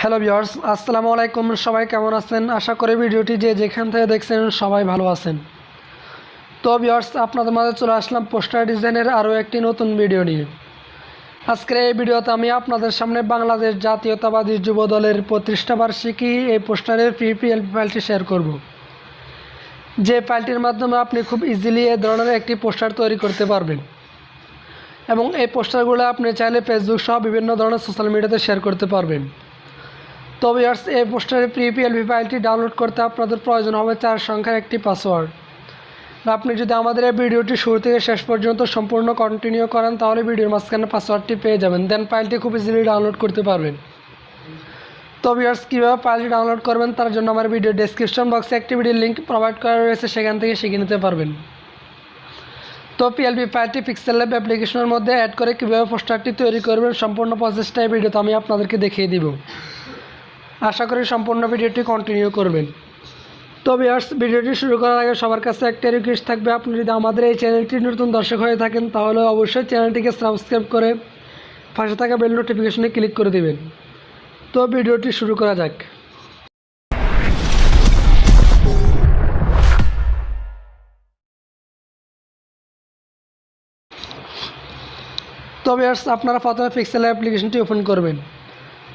Hello viewers আসসালামু আলাইকুম সবাই কেমন আছেন? আশা করি ভিডিওটি যে যেখান থেকে দেখছেন সবাই ভালো আছেন। তো ভিউয়ার্স আপনাদের মাঝে চলে আসলাম পোস্টার ডিজাইনের আরও একটি নতুন ভিডিও নিয়ে। আজকের এই ভিডিওতে আমি আপনাদের সামনে বাংলাদেশ জাতীয়তাবাদী যুব দলের প্রতিষ্ঠা বার্ষিকী এই পোস্টারের পিপিএল ফাইলটি শেয়ার করব। যে ফাইলটির মাধ্যমে আপনি খুব ইজিলি এই ধরনের একটি পোস্টার তৈরি করতে পারবেন। এবং এই পোস্টারগুলো আপনি চাইলে ফেসবুক সহ বিভিন্ন ধরনের সোশ্যাল মিডিয়াতে শেয়ার করতে পারবেন। তবে ইয়ার্স এই পোস্টারের পিপিএলভি ফাইলটি ডাউনলোড করতে আপনাদের প্রয়োজন হবে চার সংখ্যার একটি পাসওয়ার্ড। আপনি যদি আমাদের এই ভিডিওটি শুরু থেকে শেষ পর্যন্ত সম্পূর্ণ কন্টিনিউ করেন, তাহলে ভিডিওর মাঝখানে পাসওয়ার্ডটি পেয়ে যাবেন। দেন ফাইলটি খুব ইজিলি ডাউনলোড করতে পারবেন। তবে ইয়ার্স কীভাবে ফাইলটি ডাউনলোড করবেন, তার জন্য আমার ভিডিও ডেসক্রিপশন বক্সে একটি ভিডিও লিঙ্ক প্রোভাইড করা রয়েছে, সেখান থেকে শিখে নিতে পারবেন। তো পিএলপি ফাইলটি পিক্সেল ল্যাব অ্যাপ্লিকেশনের মধ্যে অ্যাড করে কীভাবে পোস্টারটি তৈরি করবেন, সম্পূর্ণ প্রসেসটা এই ভিডিওতে আমি আপনাদেরকে দেখিয়ে দিব। আশা করি সম্পূর্ণ ভিডিওটি কন্টিনিউ করবেন। তো ভিউয়ার্স ভিডিওটি শুরু করার আগে সবার কাছে একটা রিকোয়েস্ট থাকবে, আপনি যদি আমাদের এই চ্যানেলটি নতুন দর্শক হয়ে থাকেন, তাহলে অবশ্যই চ্যানেলটিকে সাবস্ক্রাইব করে পাশে থাকা বেল নোটিফিকেশনে ক্লিক করে দেবেন। তো ভিডিওটি শুরু করা যাক। তো ভিউয়ার্স আপনারা প্রথমে পিক্সেল অ্যাপ্লিকেশনটি ওপেন করবেন।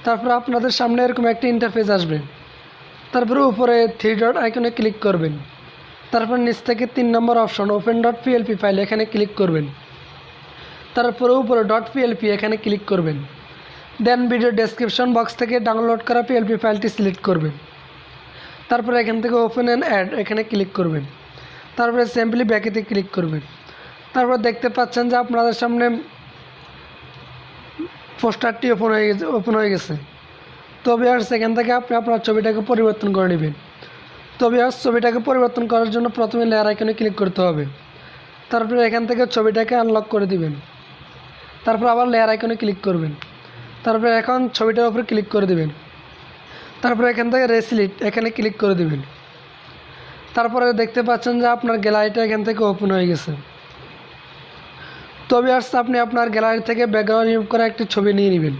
তারপর আপনাদের সামনে এরকম একটি ইন্টারফেস আসবে। তারপরে উপরে থ্রি ডট আইকনে ক্লিক করবেন। তারপর নিচ থেকে তিন নম্বর option open dot PLP file এখানে ক্লিক করবেন। তারপরে উপরে ডট পিএলপি এখানে ক্লিক করবেন। দেন ভিডিও ডেসক্রিপশন বক্স থেকে ডাউনলোড করা পিএলপি ফাইলটি সিলেক্ট করবেন। তারপরে এখান থেকে ওপেন অ্যান্ড অ্যাড এখানে ক্লিক করবেন। তারপরে সিম্পলি ব্যাকেতে ক্লিক করবেন। তারপর দেখতে পাচ্ছেন যে আপনাদের সামনে পোস্টারটি ওপেন হয়ে গেছে ওপেন হয়ে গেছে। তবে আর সেখান থেকে আপনি আপনার ছবিটাকে পরিবর্তন করে নেবেন। তবে আর ছবিটাকে পরিবর্তন করার জন্য প্রথমে লেয়ার আইকনে ক্লিক করতে হবে। তারপরে এখান থেকে ছবিটাকে আনলক করে দিবেন। তারপর আবার লেয়ার আইকনে ক্লিক করবেন। তারপরে এখন ছবিটার উপরে ক্লিক করে দিবেন। তারপরে এখান থেকে রেসিলিট এখানে ক্লিক করে দিবেন। তারপরে দেখতে পাচ্ছেন যে আপনার গ্যালারিটা এখান থেকে ওপেন হয়ে গেছে। তবে আর আপনি আপনার গ্যালারি থেকে ব্যাকগ্রাউন্ড রিমুভ করা একটি ছবি নিয়ে নেবেন।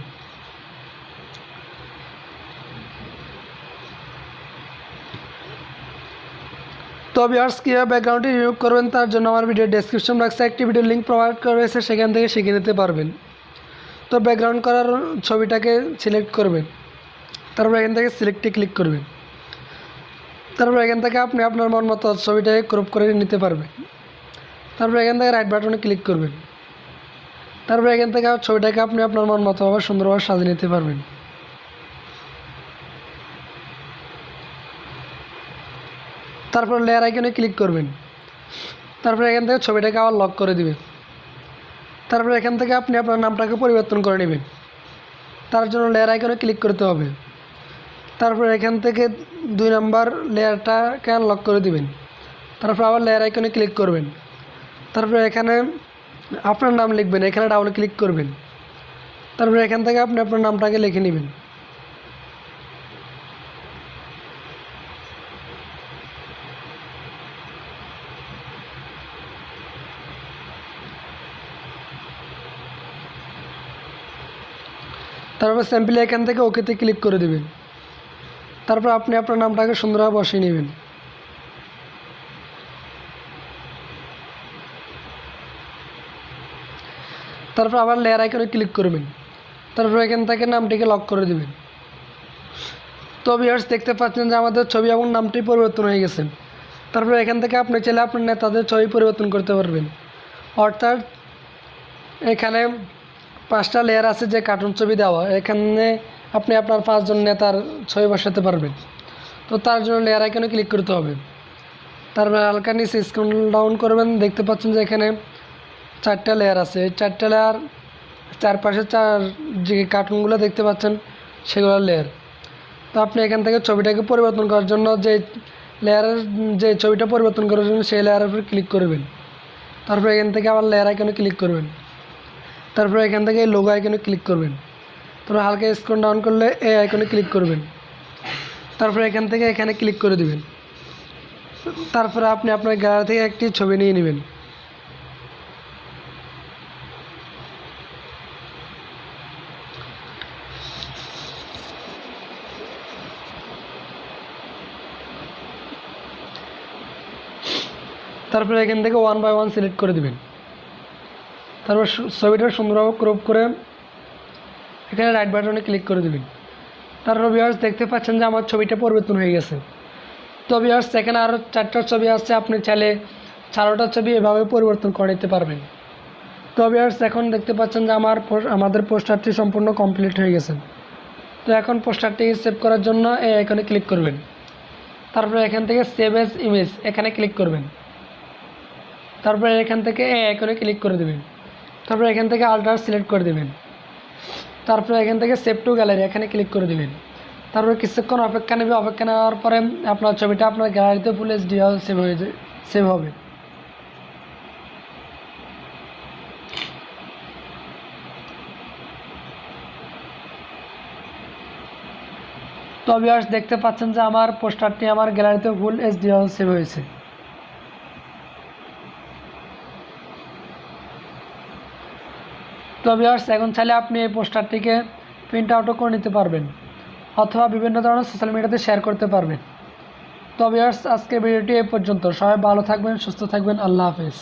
তবে আর কীভাবে ব্যাকগ্রাউন্ডটি রিমুভ করবেন তার জন্য আমার ভিডিও ডেসক্রিপশন বক্সে একটি ভিডিও লিঙ্ক প্রোভাইড করা রয়েছে, সেখান থেকে শিখে নিতে পারবেন। তো ব্যাকগ্রাউন্ড করার ছবিটাকে সিলেক্ট করবেন। তারপর এখান থেকে সিলেক্টে ক্লিক করবেন। তারপর এখান থেকে আপনি আপনার মন মতো ছবিটাকে ক্রপ করে নিতে পারবেন। তারপর এখান থেকে রাইট বাটনে ক্লিক করবেন। তারপর এখান থেকে ছবিটাকে আপনি আপনার মন মতোভাবে সুন্দরভাবে সাজিয়ে নিতে পারবেন। তারপর লেয়ার আইকনে ক্লিক করবেন। তারপর এখান থেকে ছবিটাকে আবার লক করে দিবেন। তারপর এখান থেকে আপনি আপনার নামটাকে পরিবর্তন করে নেবেন। তার জন্য লেয়ার আইকনে ক্লিক করতে হবে। তারপর এখান থেকে দুই নাম্বার লেয়ারটাকে আনলক করে দিবেন। তারপর আবার লেয়ার আইকনে ক্লিক করবেন। তারপরে এখানে আপনার নাম লিখবেন, এখানে ডাবল ক্লিক করবেন। তারপরে এখান থেকে আপনি আপনার নামটাকে লিখে নেবেন। তারপর স্যাম্পলি এখান থেকে ওকেতে ক্লিক করে দেবেন। তারপর আপনি আপনার নামটাকে সুন্দরভাবে বসিয়ে নেবেন। তারপর আবার লেয়ার আইকনে ক্লিক করবেন। তারপর এখান থেকে নামটিকে লক করে দেবেন। তো ভিউয়ার্স দেখতে পাচ্ছেন যে আমাদের ছবি এবং নামটি পরিবর্তন হয়ে গেছে। তারপর এখান থেকে আপনি চাইলে আপনার নেতাদের ছবি পরিবর্তন করতে পারবেন। অর্থাৎ এখানে পাঁচটা লেয়ার আছে যে কার্টুন ছবি দেওয়া। এখানে আপনি আপনার পাঁচজন নেতার ছবি বসাতে পারবেন। তো তার জন্য লেয়ার আইকনে ক্লিক করতে হবে। তারপরে হালকা নিচে স্ক্রল ডাউন করবেন। দেখতে পাচ্ছেন যে এখানে চারটা লেয়ার আছে। এই চারটা লেয়ার চারপাশে চার যে কার্টুনগুলো দেখতে পাচ্ছেন সেগুলোর লেয়ার তো আপনি এখান থেকে ছবিটাকে পরিবর্তন করার জন্য যে লেয়ারের যে ছবিটা পরিবর্তন করার জন্য সেই লেয়ারের উপরে ক্লিক করবেন। তারপরে এখান থেকে আবার লেয়ার আইকনে ক্লিক করবেন। তারপরে এখান থেকে লোগো আইকনে ক্লিক করবেন। তারপর হালকা স্ক্রল ডাউন করলে এই আইকনে ক্লিক করবেন। তারপরে এখান থেকে এখানে ক্লিক করে দিবেন। তারপরে আপনি আপনার গ্যালারি থেকে একটি ছবি নিয়ে নেবেন। তারপরে এখান থেকে ওয়ান বাই ওয়ান সিলেক্ট করে দিবেন। তারপর ছবিটা সুন্দরভাবে ক্রপ করে এখানে রাইট বাটনে ক্লিক করে দিবেন। তারপর ভিউয়ার্স দেখতে পাচ্ছেন যে আমার ছবিটা পরিবর্তন হয়ে গেছে। তো ভিউয়ার্স এখানে আরও চারটা ছবি আছে, আপনি চাইলে চারোটা ছবি এভাবে পরিবর্তন করে নিতে পারবেন। তো ভিউয়ার্স এখন দেখতে পাচ্ছেন যে আমার আমাদের পোস্টারটি সম্পূর্ণ কমপ্লিট হয়ে গেছে। তো এখন পোস্টারটি সেভ করার জন্য এখানে ক্লিক করবেন। তারপরে এখান থেকে সেভ এস ইমেজ এখানে ক্লিক করবেন। তারপরে এখান থেকে এই আইকনে ক্লিক করে দেবেন। তারপরে এখান থেকে আল্টার সিলেক্ট করে দেবেন। তারপরে এখান থেকে সেভ টু গ্যালারি এখানে ক্লিক করে দেবেন। তারপরে কিছুক্ষণ অপেক্ষা নেবে। অপেক্ষা নেওয়ার পরে আপনার ছবিটা আপনার গ্যালারিতে ফুল এইচডি সেভ হয়ে সেভ হবে। তো ভিউয়ার্স দেখতে পাচ্ছেন যে আমার পোস্টারটি আমার গ্যালারিতে ফুল এইচডি সেভ হয়েছে। তো ভিউয়ার্স এখন চাইলে আপনি এই পোস্টারটিকে প্রিন্ট আউটও করে নিতে পারবেন, অথবা বিভিন্ন ধরনের সোশ্যাল মিডিয়াতে শেয়ার করতে পারবেন। তো আজকের ভিডিওটি এই পর্যন্ত। সবাই ভালো থাকবেন, সুস্থ থাকবেন। আল্লাহ হাফেজ।